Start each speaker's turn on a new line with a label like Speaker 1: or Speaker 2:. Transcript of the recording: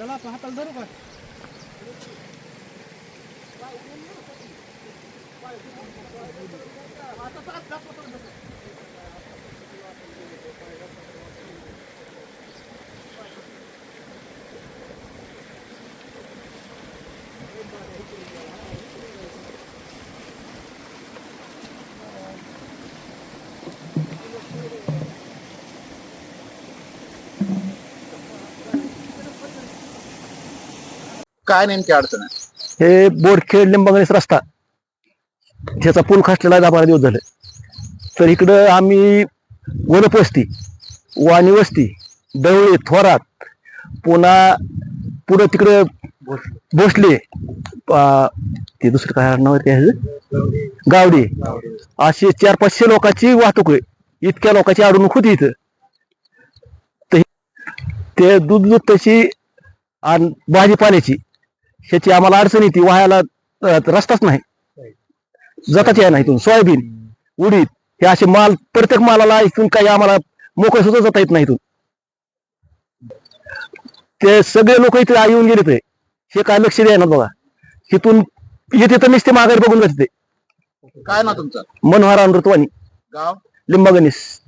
Speaker 1: त्याला आपल्या हाताला धरू का
Speaker 2: काय नेमकी अडचण आहे?
Speaker 3: हे बोडखेड लिंबागणेस रस्ता. त्याचा पूल खासलेला दहा बारा दिवस झाले. तर इकडं आम्ही वनपस्ती वाणी वस्ती दवळे थोरात पुन्हा पुढं तिकडं भोसले आ, ते दुसरं काय नाव आहे त्याचं गावडे. असे चार पाचशे लोकांची वाहतूक आहे. इतक्या लोकांची अडवणूक होती इथं. तर हे- ते दूध दूध तशी आणि भाजीपाल्याची. ह्याची आम्हाला अडचण येते वाहायला रस्ताच नाही. जाताच या नाही इथून सोयाबीन उडीद हे असे माल प्रत्येक मालाला इथून काही आम्हाला मोकळं सुद्धा जाता येत नाही इथून. ते सगळे लोक इथे येऊन गेले ते. हे काय लक्ष द्यायला बघा. इथून येते तर नुसते माघारी बघून जाते ते.
Speaker 2: काय ना तुमचं?
Speaker 3: मनोहर अमृतवाणी.
Speaker 2: गाव?
Speaker 3: लिंबागणीस.